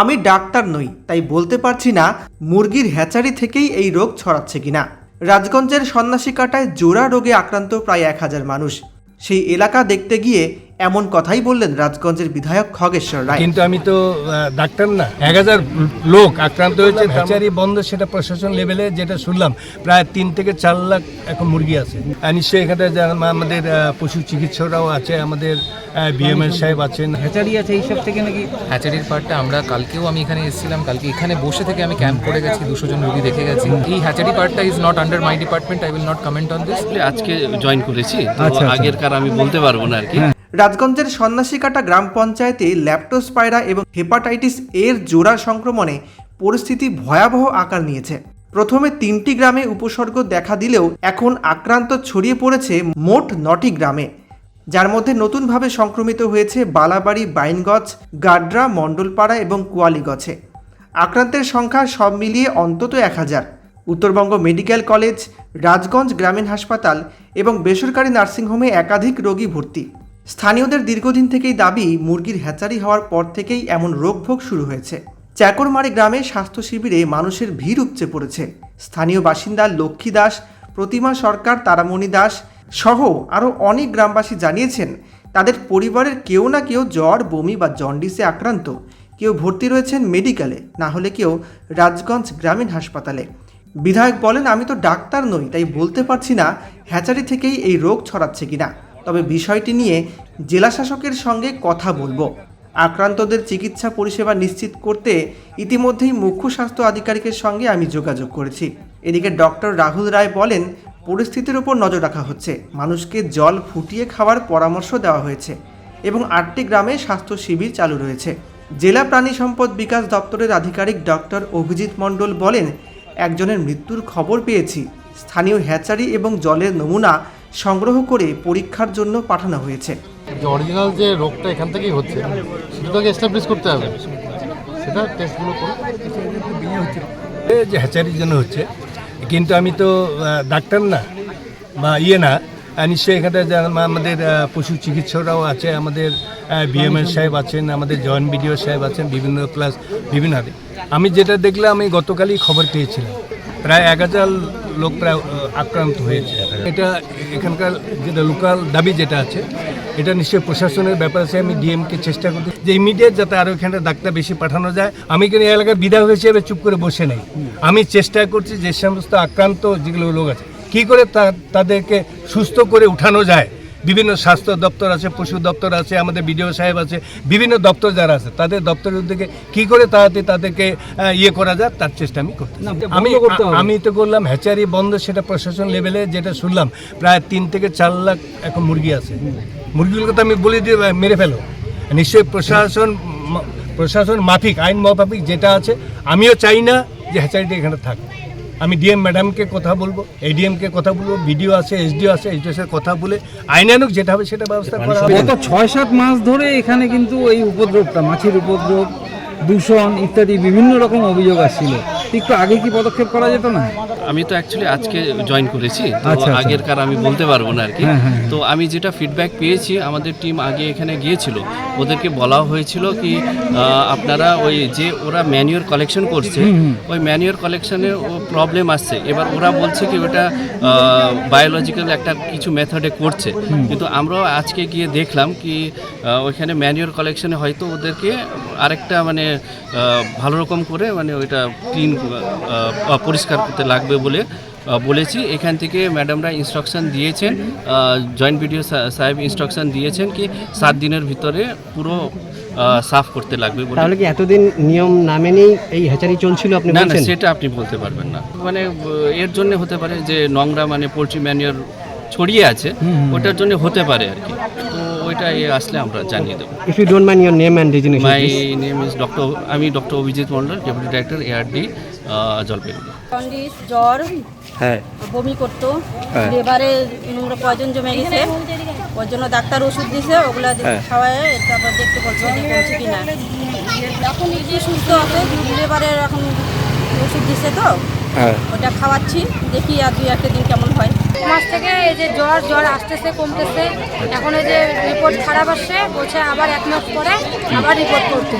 আমি ডাক্তার নই, তাই বলতে পারছি না মুরগির হ্যাচারি থেকেই এই রোগ ছড়াচ্ছে কিনা। রাজগঞ্জের সন্ন্যাসী কাটায় জোড়া রোগে আক্রান্ত প্রায় এক হাজার মানুষ। সেই এলাকা দেখতে গিয়ে এমন কথাই বললেন রাজগঞ্জের বিধায়ক খগেশ্বর রায়। কিন্তু আমি তো ডাক্তার না। এক হাজার লোক আক্রান্ত হয়েছে হ্যাচারি বন্ধ সেটা প্রশাসন লেভেলে যেটা শুনলাম প্রায় তিন থেকে চার লাখ এখন মুরগি আছে। নিশ্চয়ই এখানে আমাদের পশু চিকিৎসকরাও আছে আমাদের বিএমএল সাহেব আছেন। হ্যাচারি আছে এইসব থেকে নাকি? হ্যাচারির পার্টটা আমরা কালকেও আমি এখানে এসেছিলাম কালকে এখানে বসে থেকে আমি ক্যাম্প করে গেছি দুশো জন রুগী দেখে গেছি। এই হ্যাচারি পার্টটা is not under my department I will not comment on this আজকে জয়েন করেছি আচ্ছা, আচ্ছা। আগের কার আমি বলতে পারব না আর কি। রাজগঞ্জের সন্ন্যাসীকাটা গ্রাম পঞ্চায়েতে ল্যাপটোস্পাইরা এবং হেপাটাইটিস এর জোড়া সংক্রমণে পরিস্থিতি ভয়াবহ আকার নিয়েছে। প্রথমে তিনটি গ্রামে উপসর্গ দেখা দিলেও এখন আক্রান্ত ছড়িয়ে পড়েছে মোট নটি গ্রামে। যার মধ্যে নতুনভাবে সংক্রমিত হয়েছে বালাবাড়ি বাইনগছ গাড্রা, মণ্ডলপাড়া এবং কুয়ালিগছে। আক্রান্তের সংখ্যা সব মিলিয়ে অন্তত এক হাজার। উত্তরবঙ্গ মেডিকেল কলেজ, রাজগঞ্জ গ্রামীণ হাসপাতাল এবং বেসরকারি নার্সিংহোমে একাধিক রোগী ভর্তি। স্থানীয়দের দীর্ঘদিন থেকেই দাবি, মুরগির হ্যাচারি হওয়ার পর থেকেই এমন রোগভোগ শুরু হয়েছে। চাকরমারি গ্রামে স্বাস্থ্য শিবিরে মানুষের ভিড় উপচে পড়েছে। স্থানীয় বাসিন্দা লক্ষ্মী দাস, প্রতিমা সরকার তারামণি দাস সহ আরও অনেক গ্রামবাসী জানিয়েছেন, তাদের পরিবারের কেউ না কেউ জ্বর, বমি বা জন্ডিসে আক্রান্ত। কেউ ভর্তি রয়েছেন মেডিকেলে, না হলে কেউ রাজগঞ্জ গ্রামীণ হাসপাতালে। বিধায়ক বলেন, আমি তো ডাক্তার নই, তাই বলতে পারছি না হ্যাচারি থেকেই এই রোগ ছড়াচ্ছে কিনা। তবে বিষয়টি নিয়ে জেলা শাসকের সঙ্গে কথা বলব। আক্রান্তদের চিকিৎসা পরিষেবা নিশ্চিত করতে ইতিমধ্যেই মুখ্য স্বাস্থ্য আধিকারিকের সঙ্গে আমি যোগাযোগ করেছি। এদিকে ডক্টর রাহুল রায় বলেন, পরিস্থিতির উপর নজর রাখা হচ্ছে। মানুষকে জল ফুটিয়ে খাওয়ার পরামর্শ দেওয়া হয়েছে এবং আটটি গ্রামে স্বাস্থ্য শিবির চালু রয়েছে। জেলা প্রাণী সম্পদ বিকাশ দপ্তরের আধিকারিক ডক্টর অভিজিৎ মণ্ডল বলেন, একজনের মৃত্যুর খবর পেয়েছি। স্থানীয় হ্যাচারি এবং জলের নমুনা সংগ্রহ করে পরীক্ষার জন্য পাঠানো হয়েছে। যে অরিজিনাল যে রোগটা এখান থেকেই হচ্ছে সেটাকে এস্টাবলিশ করতে হবে। সেটা টেস্টগুলো করে এ যে হ্যাচারির জন্য হচ্ছে কিন্তু আমি তো ডাক্তার না বা ইয়ে না নিশ্চয়ই এখানে আমাদের পশু চিকিৎসকরাও আছে আমাদের বিএমএল সাহেব আছেন আমাদের জয়েন্ট বিডিও সাহেব আছেন বিভিন্ন প্লাস বিভিন্ন আমি যেটা দেখলাম আমি গতকালই খবর পেয়েছিলাম। প্রায় এক হাজার লোক প্রায় আক্রান্ত হয়েছে। এটা এখানকার যেটা লোকাল দাবি যেটা আছে, এটা নিশ্চয়ই প্রশাসনের ব্যাপার আছে, আমি ডিএমকে চেষ্টা করছি যে ইমিডিয়েট যাতে আরও এখানে ডাক্তার বেশি পাঠানো যায়। আমি কিন্তু এলাকার বিধায়ক হিসেবে চুপ করে বসে নেই। আমি চেষ্টা করছি যে সমস্ত আক্রান্ত যেগুলো লোক আছে, কী করে তাদেরকে সুস্থ করে উঠানো যায়। বিভিন্ন স্বাস্থ্য দপ্তর আছে পশু দপ্তর আছে আমাদের বিডিও সাহেব আছে বিভিন্ন দপ্তর যারা আছে তাদের দপ্তরের থেকে কী করে তাড়াতাড়ি তাদেরকে ইয়ে করা যায় তার চেষ্টা আমি করতে আমি আমি তো করলাম হ্যাচারি বন্ধ সেটা প্রশাসন লেভেলে যেটা শুনলাম প্রায় তিন থেকে চার লাখ এখন মুরগি আছে। মুরগিগুলোকে তো আমি বলে দিয়ে মেরে ফেলো নিশ্চয়ই প্রশাসন প্রশাসন মাফিক আইন মাফিক যেটা আছে আমিও চাই না যে হ্যাচারিটা এখানে থাক। আমি ডিএম ম্যাডামকে কথা বলব এডিএমকে কথা বলব বিডিও আছে এসডিও আছে এসডিও সাথে কথা বলে আইনানুক যেটা হবে সেটা ব্যবস্থা করা হবে। গত ছয় সাত মাস ধরে এখানে কিন্তু এই উপদ্রবটা, মাছের উপদ্রব, দূষণ ইত্যাদি বিভিন্ন রকম অভিযোগ আসছিল। একটু আগে কি পদক্ষেপ করা যেত না? আমি তো অ্যাকচুয়ালি আজকে জয়েন করেছি তো আচ্ছা, আচ্ছা। আগের কার আমি বলতে পারব না আর কি হ্যাঁ, হ্যাঁ। তো আমি যেটা ফিডব্যাক পেয়েছি আমাদের টিম আগে এখানে গিয়েছিল। ওদেরকে বলা হয়েছিল কি আপনারা ওই যে ওরা ম্যানিওর কালেকশন করছে ওই ম্যানিওর কালেকশনে ও প্রবলেম আসছে। এবার ওরা বলছে কি ওটা বায়োলজিক্যাল একটা কিছু মেথডে করছে। কিন্তু আমরাও আজকে গিয়ে দেখলাম কি ওইখানে ম্যানিওর কালেকশনে হয়তো ওদেরকে আরেকটা মানে ভালো রকম করে মানে ওইটা ক্লিন পরিষ্কার করতে লাগবে বলে বলেছি। এখান থেকে ম্যাডামরা ইনস্ট্রাকশন দিয়েছেন জয়েন্ট ভিডিও সাহেব ইনস্ট্রাকশন দিয়েছেন কি সাত দিনের ভিতরে পুরো সাফ করতে লাগবে তাহলে কি এতদিন নিয়ম না মেনেই এই হ্যাচারি চলছিল আপনি না না সেটা আপনি বলতে পারবেন না। মানে এর জন্য হতে পারে যে নোংরা মানে পোলট্রি ম্যানিওর ছড়িয়ে আছে ওটার জন্য হতে পারে আর কি। তো ওইটা এ আসলে আমরা জানিয়ে দেবো। If you don't mind your name and resignation my name is doctor আমি doctor Abhijit Mondal deputy director ARD Jalpaiguri. Jaundice জ্বর হ্যাঁ। বমি করতো। লেবারে নোংরা পয়জন জমে গেছে? ওর জন্য ডাক্তার ওষুধ দিছে ওগুলা খাওয়ায় তারপর দেখতে বলছে যে কমছে কি না এখন সুস্থ আছে লেবারের এখন ওষুধ দিছে তো। হ্যাঁ ওটা খাওয়াচ্ছি, দেখি আর দুই একটা দিন কেমন হয়। মাস থেকে এই যে জ্বর জ্বর আসতেছে, কমতেছে, এখন এই যে রিপোর্ট খারাপ আসছে, বলছে আবার এক মাস পরে আবার রিপোর্ট করতে।